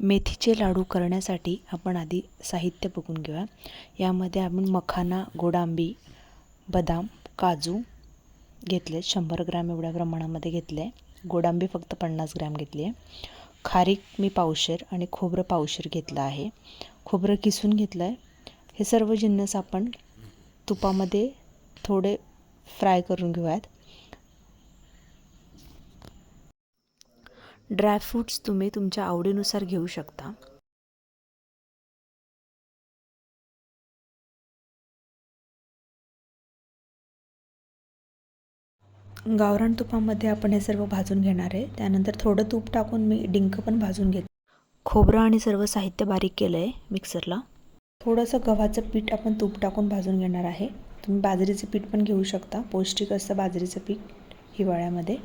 मेथीचे लाडू करण्यासाठी आपण आधी साहित्य बघून घेऊया. यामध्ये आपण मखाना गोडांबी बदाम काजू घेतले. शंभर ग्रॅम एवढ्या प्रमाणामध्ये घेतले. गोडांबी फक्त पन्नास ग्रॅम घेतली आहे. खारीक मी पावशेर आणि खोबरं पावशेर घेतलं आहे. खोबरं किसून घेतलं आहे हे सर्व जिन्नस आपण तुपामध्ये थोडे फ्राय करून घेऊयात. ड्रायफ्रूट्स तुम्ही तुमच्या आवडीनुसार घेऊ शकता. गावरान तुपामध्ये आपण हे सर्व भाजून घेणार आहे. त्यानंतर थोडं तूप टाकून मी डिंक पण भाजून घेत. खोबरं आणि सर्व साहित्य बारीक केलं आहे मिक्सरला. थोडंसं गव्हाचं पीठ आपण तूप टाकून भाजून घेणार आहे. तुम्ही बाजरीचं पीठ पण घेऊ शकता. पौष्टिक असतं बाजरीचं पीठ हिवाळ्यामध्ये.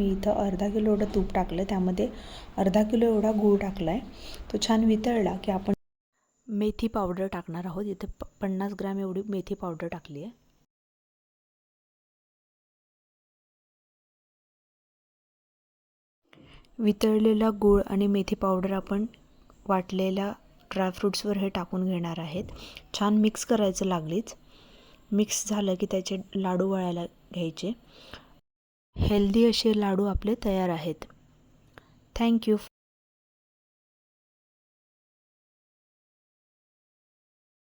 मी इथं अर्धा किलो एवढं तूप टाकलं. त्यामध्ये अर्धा किलो एवढा गूळ टाकला आहे तो छान वितळला की आपण मेथी पावडर टाकणार आहोत. इथे प पन्नास ग्रॅम एवढी मेथी पावडर टाकली आहे वितळलेला गूळ आणि मेथी पावडर आपण वाटलेल्या ड्रायफ्रूट्सवर हे टाकून घेणार आहेत. छान मिक्स करायचं लागलीच. मिक्स झालं की त्याचे लाडू वळायला घ्यायचे. हेल्दी असे लाडू आपले तयार आहेत. थँक्यू